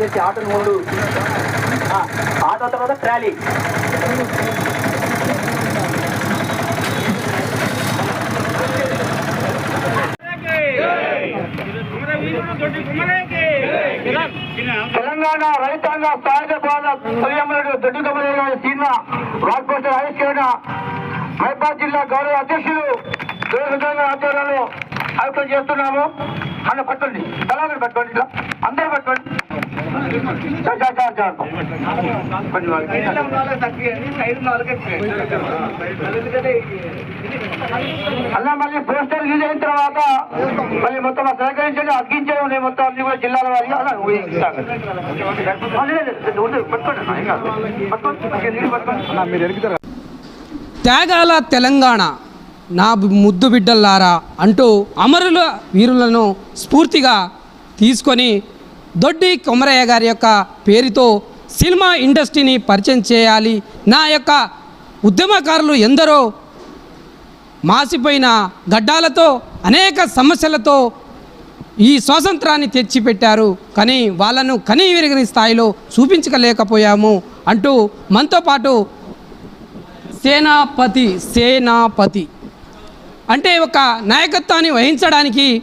చేసి ఆటోను మూడు ఆట తర్వాత ట్రాలీ. తెలంగాణ రైతాంగ సహజ బాధ సూర్యమ్మడు దొడ్డి కమల సినిమా వాక్పోస్టర్ ఆవిష్కరణ మైబాద్ జిల్లా గౌరవ అధ్యక్షులు దూరదర్శన ఆధ్వర్యంలో ఆయుక్తం చేస్తున్నాము. అన్న పట్టుకోండి తలాలు పట్టుకోండి. అందరూ పట్టుకోండి. అలా మళ్ళీ పోస్టర్ రిలీజ్ అయిన తర్వాత మళ్ళీ మొత్తం సహకరించండి అగ్గించే ఉన్నాయి మొత్తం అన్ని కూడా జిల్లాల వారిగా అలా పట్టుకోండి. త్యాగాల తెలంగాణ నా ముద్దు బిడ్డల్లారా అంటూ అమరుల వీరులను స్ఫూర్తిగా తీసుకొని దొడ్డి కొమరయ్య గారి యొక్క పేరుతో సినిమా ఇండస్ట్రీని పరిచయం చేయాలి. నా యొక్క ఉద్యమకారులు ఎందరో మాసిపోయిన గడ్డాలతో అనేక సమస్యలతో ఈ స్వాతంత్రాన్ని తెచ్చిపెట్టారు. కానీ వాళ్ళను కనీ విరిగిన స్థాయిలో చూపించలేకపోయాము అంటూ మనతో పాటు సేనాపతి సేనాపతి అంటే ఒక నాయకత్వాన్ని వహించడానికి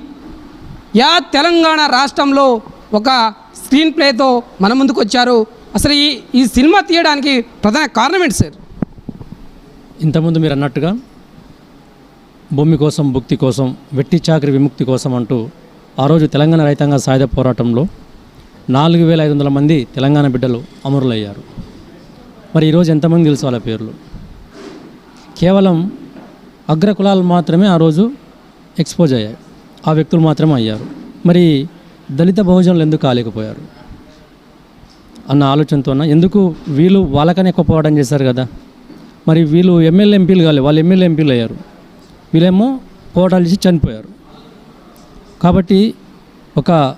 యా తెలంగాణ రాష్ట్రంలో ఒక స్క్రీన్ ప్లేతో మన ముందుకు వచ్చారు. అసలు ఈ ఈ సినిమా తీయడానికి ప్రధాన కారణం ఏంటి సార్? ఇంతకుముందు మీరు అన్నట్టుగా భూమి కోసం భుక్తి కోసం వెట్టి చాకరి విముక్తి కోసం అంటూ ఆ రోజు తెలంగాణ రైతాంగ సాయుధ పోరాటంలో నాలుగు వేల ఐదు వందల మంది తెలంగాణ బిడ్డలు అమరులయ్యారు. మరి ఈరోజు ఎంతమంది తెలుసు వాళ్ళ పేర్లు? కేవలం అగ్ర కులాలు మాత్రమే ఆ రోజు ఎక్స్పోజ్ అయ్యాయి. ఆ వ్యక్తులు మాత్రమే అయ్యారు. మరి దళిత బహుజనులు ఎందుకు కాలేకపోయారు? అన్న ఆలోచనతో ఎందుకు వీళ్ళు వాళ్ళకనే ఎక్కువ పోరాటం చేశారు కదా? మరి వీళ్ళు ఎమ్మెల్యే ఎంపీలు కాలేదు వాళ్ళు ఎమ్మెల్యే ఎంపీలు అయ్యారు. వీళ్ళేమో పోరాటాలు చేసి చనిపోయారు. కాబట్టి ఒక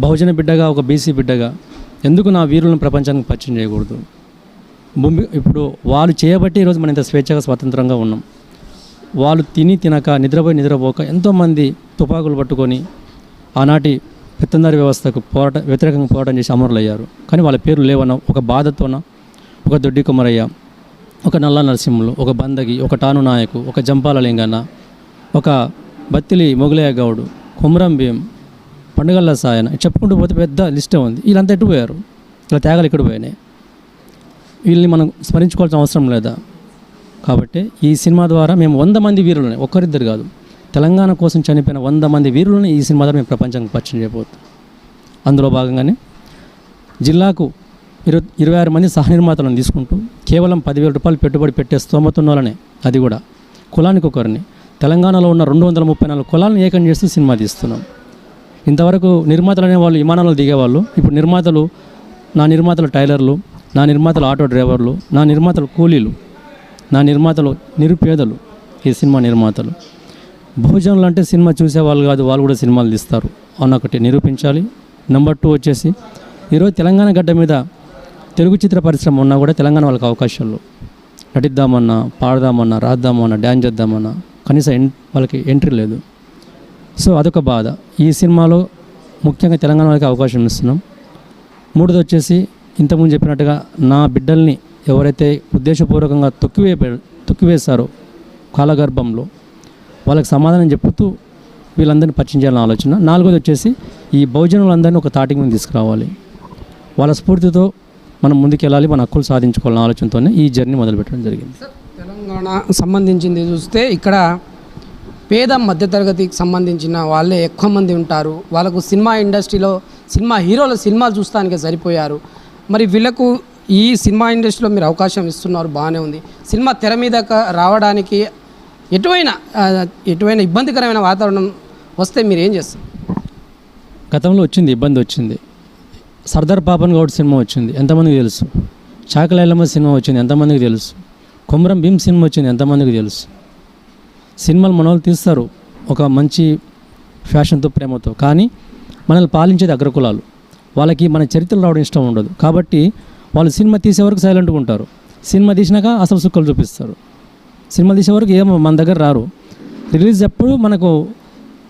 బహుజన బిడ్డగా ఒక బీసీ బిడ్డగా ఎందుకు నా వీరులను ప్రపంచానికి పరిచయం చేయకూడదు? భూమి ఇప్పుడు వాళ్ళు చేయబట్టి ఈరోజు మనం ఇంత స్వేచ్ఛగా స్వతంత్రంగా ఉన్నాం. వాళ్ళు తిని తినక నిద్రపోయి నిద్రపోక ఎంతోమంది తుపాకులు పట్టుకొని ఆనాటి పెత్తందారి వ్యవస్థకు పోరాట వ్యతిరేకంగా పోరాటం చేసి అమరులయ్యారు. కానీ వాళ్ళ పేర్లు లేవన్న ఒక బాధతోన ఒక దొడ్డి కుమరయ్య ఒక నల్ల నరసింహులు ఒక బందగి ఒక టాను నాయకు ఒక జంపాల లింగన్న ఒక బత్తిలి మొగలయ్య గౌడు కుమరం భీం పండుగల్ల సాయన చెప్పుకుంటూ పోతే పెద్ద లిస్టే ఉంది వీళ్ళంతా ఎటు పోయారు? ఇలా త్యాగాలు ఇక్కడ పోయినాయి? వీళ్ళని మనం స్మరించుకోవాల్సిన అవసరం లేదా? కాబట్టి ఈ సినిమా ద్వారా మేము వంద మంది వీరులని ఒక్కరిద్దరు కాదు. తెలంగాణ కోసం చనిపోయిన వంద మంది వీరులను ఈ సినిమా ద్వారా మేము ప్రపంచానికి పరిచయం చేయబోతున్నాం అందులో భాగంగానే జిల్లాకు ఇరవై ఇరవై ఆరు మంది సహనిర్మాతలను తీసుకుంటూ కేవలం పదివేల రూపాయలు పెట్టుబడి పెట్టే స్తోమత ఉన్నోళ్ళనే అది కూడా. కులానికి ఒకరిని. తెలంగాణలో ఉన్న రెండు వందల ముప్పై నాలుగు కులాలను ఏకం చేస్తూ సినిమా తీస్తున్నాం. ఇంతవరకు నిర్మాతలు అనేవాళ్ళు విమానాల్లో దిగేవాళ్ళు. ఇప్పుడు నిర్మాతలు నా నిర్మాతలు టైలర్లు నా నిర్మాతలు ఆటో డ్రైవర్లు నా నిర్మాతలు కూలీలు నా నిర్మాతలు నిరుపేదలు ఈ సినిమా నిర్మాతలు. భోజనాలు అంటే సినిమా చూసేవాళ్ళు కాదు వాళ్ళు కూడా సినిమాలు తీస్తారు. అన్నొకటి నిరూపించాలి. నెంబర్ టూ వచ్చేసి ఈరోజు తెలంగాణ గడ్డ మీద తెలుగు చిత్ర పరిశ్రమ ఉన్నా కూడా తెలంగాణ వాళ్ళకి అవకాశాలు. నటిద్దామన్నా పాడదామన్నా రాద్దామన్నా డ్యాన్స్ చేద్దామన్నా కనీసం ఎన్ వాళ్ళకి ఎంట్రీ లేదు. సో అదొక బాధ. ఈ సినిమాలో ముఖ్యంగా తెలంగాణ వాళ్ళకి అవకాశం ఇస్తున్నాం. మూడోది వచ్చేసి ఇంతకుముందు చెప్పినట్టుగా నా బిడ్డల్ని ఎవరైతే ఉద్దేశపూర్వకంగా తొక్కివే తొక్కివేశారో కాలగర్భంలో వాళ్ళకి సమాధానం చెప్పుతూ వీళ్ళందరినీ పరిచయం చేయాలని ఆలోచన. నాలుగోది వచ్చేసి ఈ బహుజనులందరినీ ఒక తాటికి మీద తీసుకురావాలి. వాళ్ళ స్ఫూర్తితో మనం ముందుకెళ్ళాలి మన హక్కులు సాధించుకోవాలని ఆలోచనతోనే ఈ జర్నీ మొదలుపెట్టడం జరిగింది. తెలంగాణ సంబంధించింది చూస్తే ఇక్కడ పేద మధ్యతరగతికి సంబంధించిన వాళ్ళే ఎక్కువ మంది ఉంటారు. వాళ్ళకు సినిమా ఇండస్ట్రీలో సినిమా హీరోల సినిమాలు చూస్తానికే సరిపోయారు. మరి వీళ్ళకు ఈ సినిమా ఇండస్ట్రీలో మీరు అవకాశం ఇస్తున్నారు బాగానే ఉంది. సినిమా తెర మీద రావడానికి ఎటువైనా ఎటువైన ఎటువైనా ఇబ్బందికరమైన వాతావరణం వస్తే మీరు ఏం చేస్తారు? గతంలో వచ్చింది ఇబ్బంది వచ్చింది. సర్దార్ పాపన్ గౌడ్ సినిమా వచ్చింది ఎంతమందికి తెలుసు? చాకలైలమ్మ సినిమా వచ్చింది ఎంతమందికి తెలుసు? కుమరం భీమ్ సినిమా వచ్చింది ఎంతమందికి తెలుసు? సినిమాలు మన వాళ్ళు తీస్తారు ఒక మంచి ఫ్యాషన్తో ప్రేమతో. కానీ మనల్ని పాలించేది అగ్రకులాలు. వాళ్ళకి మన చరిత్రలు రావడం ఇష్టం ఉండదు. కాబట్టి వాళ్ళు సినిమా తీసే వరకు సైలెంట్గా ఉంటారు. సినిమా తీసినాక అసలు సుక్కలు చూపిస్తారు. సినిమా తీసే వరకు ఏమో మన దగ్గర రారు. రిలీజ్ అప్పుడు మనకు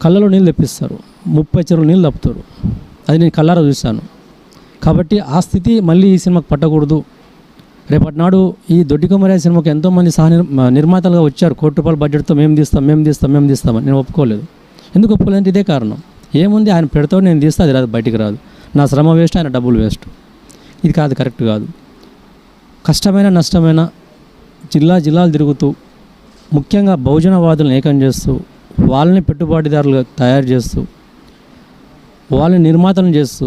కళ్ళలో నీళ్ళు తెప్పిస్తారు. ముప్పై చెరువులు నీళ్ళు తప్పుతారు. అది నేను కళ్ళారా చూశాను. కాబట్టి ఆ స్థితి మళ్ళీ ఈ సినిమాకి పట్టకూడదు. రేపటి నాడు ఈ దొడ్డి కుమారి సినిమాకి ఎంతోమంది సహ నిర్మాతలుగా వచ్చారు. కోటి రూపాయల బడ్జెట్తో మేము తీస్తాం మేము తీస్తాం మేము తీస్తామని నేను ఒప్పుకోలేదు. ఎందుకు ఒప్పుకోలేదంటే ఇదే కారణం. ఏముంది? ఆయన పెడతాడు నేను తీస్తే అది రాదు బయటికి రాదు. నా శ్రమ వేస్ట్ ఆయన డబ్బులు వేస్ట్. ఇది కాదు కరెక్ట్ కాదు. కష్టమైన నష్టమైన జిల్లా జిల్లాలు తిరుగుతూ ముఖ్యంగా బహుజనవాదులను ఏకం చేస్తూ వాళ్ళని పెట్టుబడిదారులుగా తయారు చేస్తూ వాళ్ళని నిర్మాతలను చేస్తూ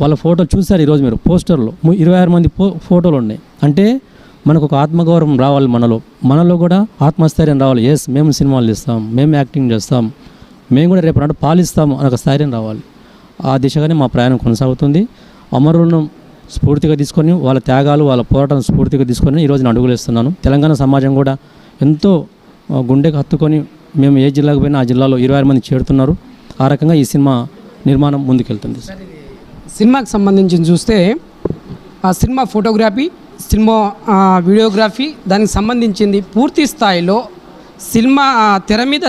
వాళ్ళ ఫోటో చూశారు ఈరోజు మీరు పోస్టర్లో. ఇరవై ఆరు మంది ఫో ఫోటోలు ఉన్నాయి. అంటే మనకు ఒక ఆత్మగౌరవం రావాలి మనలో. మనలో కూడా ఆత్మస్థైర్యం రావాలి. ఎస్ మేము సినిమాలు తీస్తాం మేము యాక్టింగ్ చేస్తాం మేము కూడా రేపు నాడు పాలిస్తాము అని ఒక స్థైర్యం రావాలి. ఆ దిశగానే మా ప్రయాణం కొనసాగుతుంది. అమరులను స్ఫూర్తిగా తీసుకొని వాళ్ళ త్యాగాలు వాళ్ళ పోరాటం స్ఫూర్తిగా తీసుకొని ఈరోజు నేను అడుగులేస్తున్నాను తెలంగాణ సమాజం కూడా ఎంతో గుండెకు హత్తుకొని మేము ఏ జిల్లాకు పోయినా ఆ జిల్లాలో ఇరవై ఆరు మంది చేరుతున్నారు. ఆ రకంగా ఈ సినిమా నిర్మాణం ముందుకెళ్తుంది. సినిమాకి సంబంధించి చూస్తే ఆ సినిమా ఫోటోగ్రఫీ సినిమా వీడియోగ్రఫీ దానికి సంబంధించింది పూర్తి స్థాయిలో సినిమా తెర మీద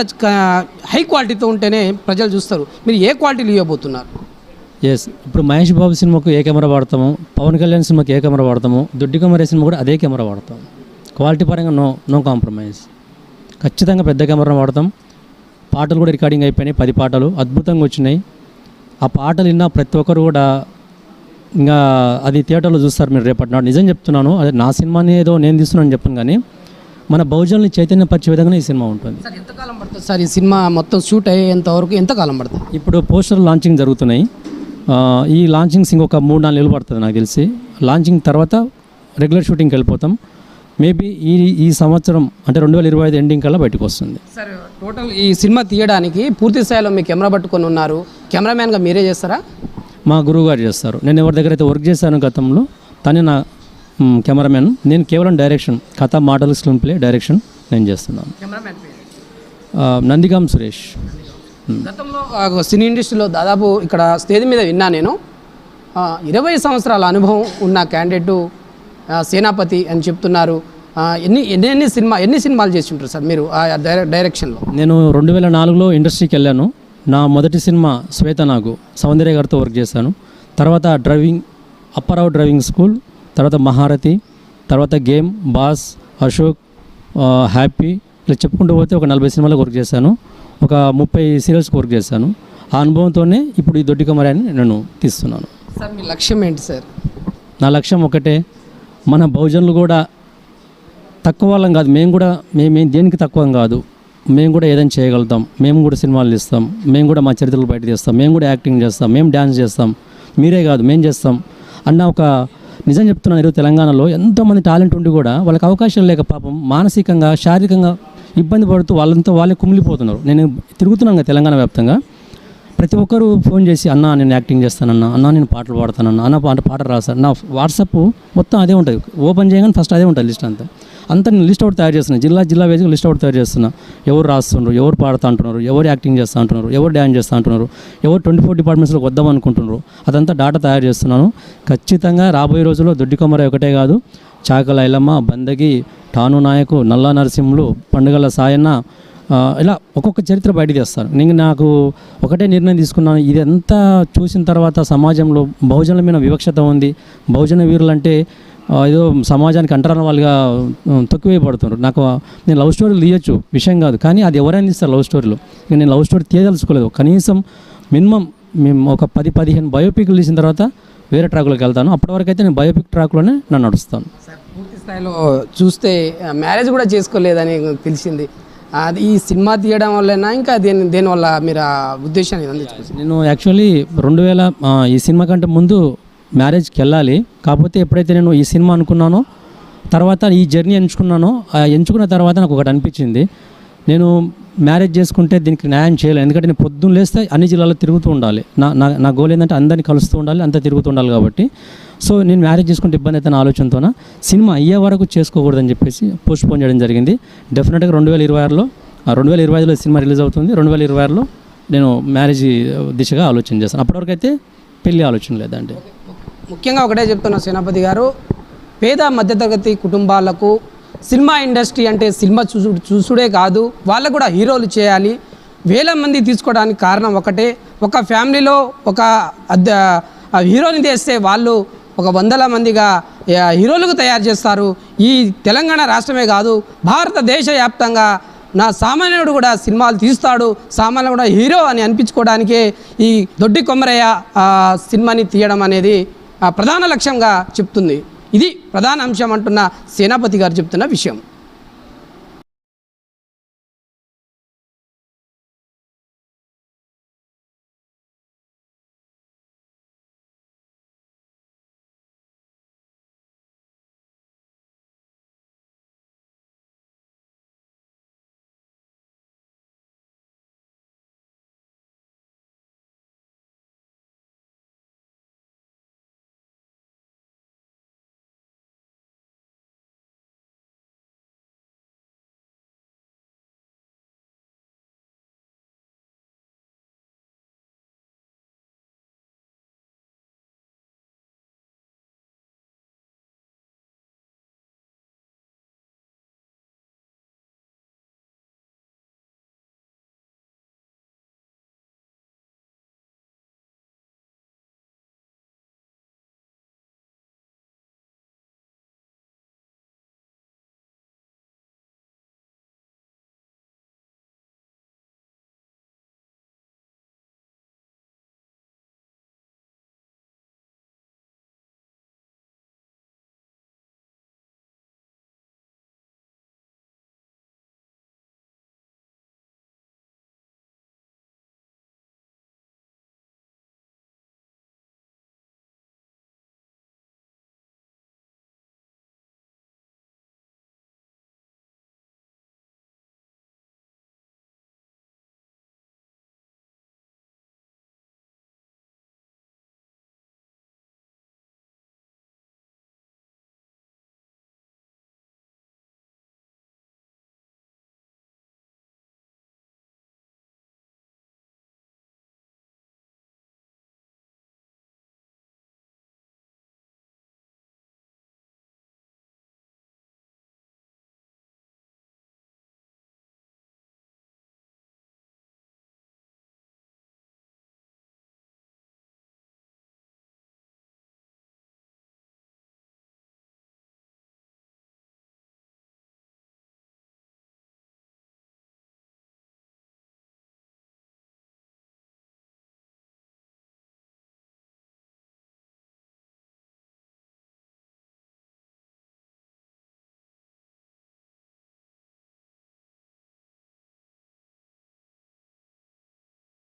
హై క్వాలిటీతో ఉంటేనే ప్రజలు చూస్తారు. మీరు ఏ క్వాలిటీలు ఇవ్వబోతున్నారు? ఎస్ ఇప్పుడు మహేష్ బాబు సినిమాకు ఏ కెమెరా వాడతాము? పవన్ కళ్యాణ్ సినిమాకి ఏ కెమెరా వాడతాము? దొడ్డి కెమెరా సినిమా కూడా అదే కెమెరా వాడతాం క్వాలిటీ పరంగా నో నో కాంప్రమైజ్. ఖచ్చితంగా పెద్ద కెమెరా వాడతాం. పాటలు కూడా రికార్డింగ్ అయిపోయినాయి. పది పాటలు అద్భుతంగా వచ్చినాయి. ఆ పాటలు విన్న ప్రతి ఒక్కరు కూడా ఇంకా అది థియేటర్లో చూస్తారు మీరు రేపటి నాడు. నిజం చెప్తున్నాను అదే నా సినిమాని ఏదో నేను తీస్తున్నాను చెప్పాను కానీ మన బహుజనుల్ని చైతన్యపరిచే విధంగానే ఈ సినిమా ఉంటుంది. సార్ ఎంతకాలం పడుతుంది సార్ ఈ సినిమా మొత్తం షూట్ అయ్యేంత వరకు ఎంతకాలం పడుతుంది? ఇప్పుడు పోస్టర్ లాంచింగ్ జరుగుతున్నాయి. ఈ లాంచింగ్స్ ఇంకొక మూడు నాలుగు నెలలు పడుతుంది నాకు తెలిసి. లాంచింగ్ తర్వాత రెగ్యులర్ షూటింగ్కి వెళ్ళిపోతాం. మేబీ ఈ ఈ సంవత్సరం అంటే రెండు వేల ఇరవై ఐదు ఎండింగ్ కల్లా బయటకు వస్తుంది. సార్ టోటల్ ఈ సినిమా తీయడానికి పూర్తి స్థాయిలో మీ కెమెరా పట్టుకొని ఉన్నారు. కెమెరామ్యాన్గా మీరే చేస్తారా? మా గురువు గారు చేస్తారు. నేను ఎవరి దగ్గర అయితే వర్క్ చేశాను గతంలో తనే నా మ్, కెమెరామెన్ నేను కేవలం డైరెక్షన్ కథ మోడల్ స్క్రీన్ ప్లే డైరెక్షన్ నేను చేస్తున్నాను. కెమెరామ్యాన్ నందిగాం సురేష్. గతంలో సినీ ఇండస్ట్రీలో దాదాపు ఇక్కడ స్టేజ్ మీద విన్నా నేను. ఇరవై సంవత్సరాల అనుభవం ఉన్న క్యాండిడేట్ సేనాపతి అని చెప్తున్నారు. ఎన్ని ఎన్ని ఎన్ని సినిమా ఎన్ని సినిమాలు చేసి ఉంటారు సార్ మీరు? ఆ డైరె- డైరెక్షన్లో నేను రెండు వేల నాలుగులో ఇండస్ట్రీకి వెళ్ళాను. నా మొదటి సినిమా శ్వేత నాగు సౌందర్య గారితో వర్క్ చేశాను. తర్వాత డ్రైవింగ్ అప్పారావు డ్రైవింగ్ స్కూల్ తర్వాత మహారథి తర్వాత గేమ్ బాస్ అశోక్ హ్యాపీ ఇలా చెప్పుకుంటూ పోతే ఒక నలభై సినిమాలకు వర్క్ చేశాను. ఒక ముప్పై సీరియల్స్కి వర్క్ చేశాను. ఆ అనుభవంతోనే ఇప్పుడు ఈ దొడ్డి కమరాన్ని నేను తీస్తున్నాను. సార్ మీ లక్ష్యం ఏంటి సార్? నా లక్ష్యం ఒకటే మన బహుజనులు కూడా తక్కువ వాళ్ళం కాదు. మేము కూడా మేము దేనికి తక్కువ కాదు. మేము కూడా ఏదైనా చేయగలుగుతాం. మేము కూడా సినిమాలు ఇస్తాం మేము కూడా మా చరిత్రలు బయట తీస్తాం. మేము కూడా యాక్టింగ్ చేస్తాం. మేము డ్యాన్స్ చేస్తాం. మీరే కాదు మేము చేస్తాం అన్న ఒక నిజం చెప్తున్నాను ఈరోజు తెలంగాణలో ఎంతోమంది టాలెంట్ ఉండి కూడా వాళ్ళకి అవకాశం లేక పాపం మానసికంగా శారీరకంగా ఇబ్బంది పడుతూ వాళ్ళంతా వాళ్ళే కుమిలిపోతున్నారు. నేను తిరుగుతున్నాను తెలంగాణ వ్యాప్తంగా. ప్రతి ఒక్కరు ఫోన్ చేసి అన్న నేను యాక్టింగ్ చేస్తానన్న అన్న నేను పాటలు పాడతానన్న అన్న పాట పాట రాస్తాను నా వాట్సాప్ మొత్తం అదే ఉంటుంది. ఓపెన్ చేయగానే ఫస్ట్ అదే ఉంటుంది లిస్ట్ అంతా. అంతా నేను లిస్ట్ అవుట్ తయారు చేస్తున్నా. జిల్లా జిల్లా వేసి లిస్ట్ అవుట్ తయారు చేస్తున్నా. ఎవరు రాస్తున్నారు ఎవరు పాడుతా అంటున్నారు ఎవరు యాక్టింగ్ చేస్తూ అంటున్నారు ఎవరు డ్యాన్స్ చేస్తూ అంటున్నారు ఎవరు ట్వంటీ ఫోర్ డిపార్ట్మెంట్స్లో వద్దాం అనుకుంటున్నారు అదంతా డాటా తయారు చేస్తున్నాను. ఖచ్చితంగా రాబోయే రోజుల్లో దొడ్డికొమ్మర ఒకటే కాదు చాకల ఐలమ్మ బందగి టాను నాయకు నల్లా నరసింహులు పండుగల సాయన్న ఇలా ఒక్కొక్క చరిత్ర బయట తెస్తాను నేను నాకు ఒకటే నిర్ణయం తీసుకున్నాను. ఇదంతా చూసిన తర్వాత సమాజంలో బహుజనుల మీద వివక్షత ఉంది. బహుజన వీరులు అంటే ఏదో సమాజానికి అంటరాని వాళ్ళుగా తొక్కివేయబడుతున్నారు నాకు నేను లవ్ స్టోరీలు తీయచ్చు విషయం కాదు. కానీ అది ఎవరైనా ఇస్తారు లవ్ స్టోరీలో. నేను లవ్ స్టోరీ తీయదలుచుకోలేదు. కనీసం మినిమం మేము ఒక పది పదిహేను బయోపిక్లు తీసిన తర్వాత వేరే ట్రాక్లోకి వెళ్తాను. అప్పటి వరకు అయితే నేను బయోపిక్ ట్రాక్లోనే నన్ను నడుస్తాను. సార్ పూర్తి స్థాయిలో చూస్తే మ్యారేజ్ కూడా చేసుకోలేదని తెలిసింది. అది ఈ సినిమా తీయడం వల్లనా ఇంకా దేని దేనివల్ల మీరు ఆ ఉద్దేశాన్ని అందించుకోవచ్చు? నేను యాక్చువల్లీ రెండు వేల ఈ సినిమా కంటే ముందు మ్యారేజ్కి వెళ్ళాలి. కాకపోతే ఎప్పుడైతే నేను ఈ సినిమా అనుకున్నానో తర్వాత ఈ జర్నీ ఎంచుకున్నానో ఎంచుకున్న తర్వాత నాకు ఒకటి అనిపించింది. నేను మ్యారేజ్ చేసుకుంటే దీనికి న్యాయం చేయలేదు ఎందుకంటే నేను పొద్దున్న లేస్తే అన్ని జిల్లాలో తిరుగుతూ ఉండాలి. నా నా నా గోల్ ఏంటంటే అందరినీ కలుస్తూ ఉండాలి అంతా తిరుగుతూ ఉండాలి కాబట్టి. సో నేను మ్యారేజ్ చేసుకుంటే ఇబ్బంది అయితే ఆలోచనతోన? సినిమా అయ్యే వరకు చేసుకోకూడదని చెప్పేసి పోస్ట్ పోన్ చేయడం జరిగింది. డెఫినెట్గా రెండు వేల ఇరవై ఆరులో రెండు వేల ఇరవై ఐదులో సినిమా రిలీజ్ అవుతుంది. రెండు వేల ఇరవై ఆరులో నేను మ్యారేజ్ దిశగా ఆలోచన చేస్తాను. అప్పటివరకు అయితే పెళ్ళి ఆలోచన లేదండి. ముఖ్యంగా ఒకటే చెప్తున్నా సేనాపతి గారు. పేద మధ్యతరగతి కుటుంబాలకు సినిమా ఇండస్ట్రీ అంటే సినిమా చూసు చూసుడే కాదు వాళ్ళకు కూడా హీరోలు చేయాలి. వేల మంది తీసుకోవడానికి కారణం ఒకటే. ఒక ఫ్యామిలీలో ఒక హీరోని తీస్తే వాళ్ళు ఒక వందల మందిగా హీరోలకు తయారు చేస్తారు. ఈ తెలంగాణ రాష్ట్రమే కాదు భారతదేశ వ్యాప్తంగా నా సామాన్యుడు కూడా సినిమాలు తీస్తాడు. సామాన్యుడు కూడా హీరో అని అనిపించుకోవడానికే ఈ దొడ్డి కొమ్మరయ్య సినిమాని తీయడం అనేది ప్రధాన లక్ష్యంగా చెప్తుంది. ఇది ప్రధాన అంశం అంటున్న సేనాపతి గారు చెప్తున్న విషయం.